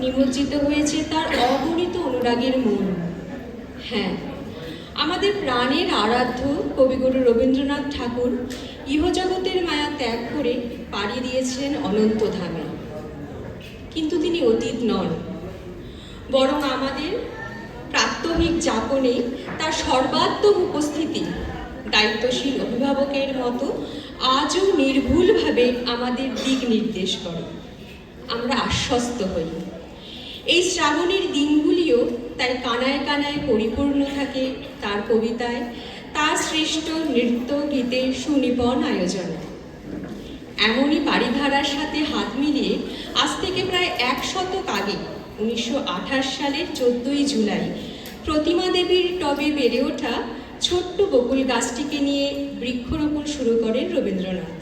নিমজ্জিত হয়েছে তার অগণিত অনুরাগের মন। হ্যাঁ আমাদের প্রাণের আরাধ্য কবিগুরু রবীন্দ্রনাথ ঠাকুর ইহজগতের মায়া ত্যাগ করে পাড়ি দিয়েছেন অনন্ত ধামে। কিন্তু তিনি অতীত নন। বরং আমাদের প্রাত্যহিক যাপনে তার সর্বাত্মক উপস্থিতি, দায়িত্বশীল অভিভাবকের মতো আজও নির্ভুলভাবে আমাদের দিক নির্দেশ করে। আমরা আশ্বস্ত হই। এই শ্রাবণের দিনগুলিও তাই কানায় কানায় পরিপূর্ণ থাকে তার কবিতায়। তার সৃষ্ট নৃত্য, গীতের সুনিপন আয়োজনে। এমনই বাড়িধারার সাথে হাত মিলিয়ে আজ থেকে প্রায় এক শতক আগে, উনিশশো আঠাশ সালের চোদ্দই জুলাই, প্রতিমা দেবীর টবে বেড়ে ওঠা ছোট্ট বকুল গাছটিকে নিয়ে বৃক্ষরোপণ শুরু করেন রবীন্দ্রনাথ।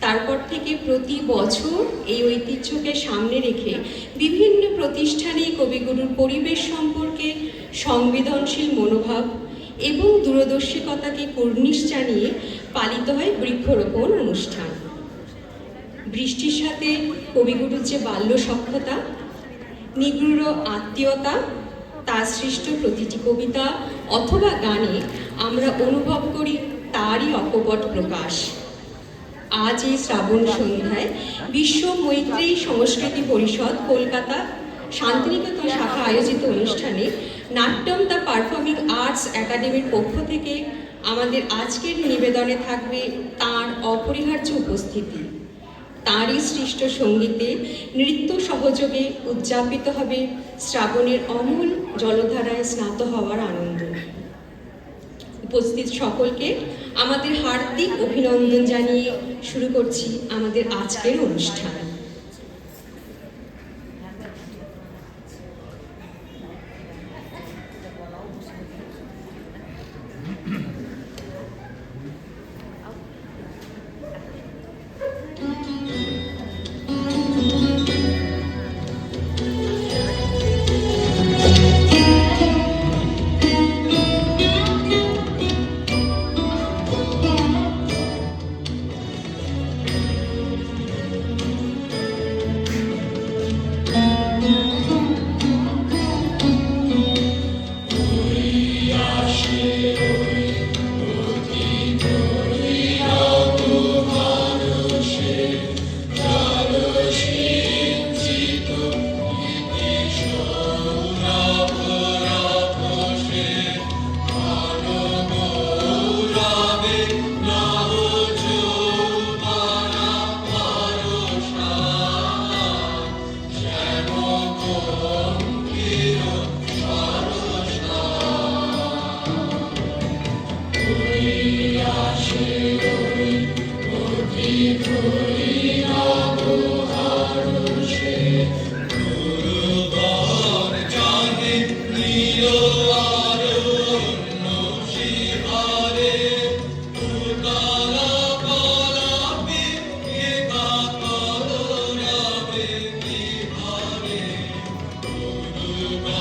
তারপর থেকে প্রতি বছর এই ঐতিহ্যকে সামনে রেখে বিভিন্ন প্রতিষ্ঠানে কবিগুরুর পরিবেশ সম্পর্কে সংবেদনশীল মনোভাব এবং দূরদর্শিকতাকে কর্নিশ জানিয়ে পালিত হয় বৃক্ষরোপণ অনুষ্ঠান। বৃষ্টির সাথে কবিগুরুর যে বাল্য সক্ষতা নিগূঢ় আত্মীয়তা, তার সৃষ্ট প্রতিটি কবিতা অথবা গানে আমরা অনুভব করি তারই অকপট প্রকাশ। আজ এই শ্রাবণ সন্ধ্যায় বিশ্ব মৈত্রী সংস্কৃতি পরিষদ কলকাতা শান্তিনিকেতন শাখা আয়োজিত অনুষ্ঠানে নাট্যম দ্য পারফর্মিং আর্টস একাডেমির পক্ষ থেকে আমাদের আজকের নিবেদনে থাকবে তার অপরিহার্য উপস্থিতি। তাঁরই সৃষ্ট সঙ্গীতে নৃত্য সহযোগে উদযাপিত হবে শ্রাবণের অমূল জলধারায় স্নাত হওয়ার আনন্দ। উপস্থিত সকলকে আমাদের হার্দিক অভিনন্দন জানিয়ে শুরু করছি আমাদের আজকের অনুষ্ঠান। কোথা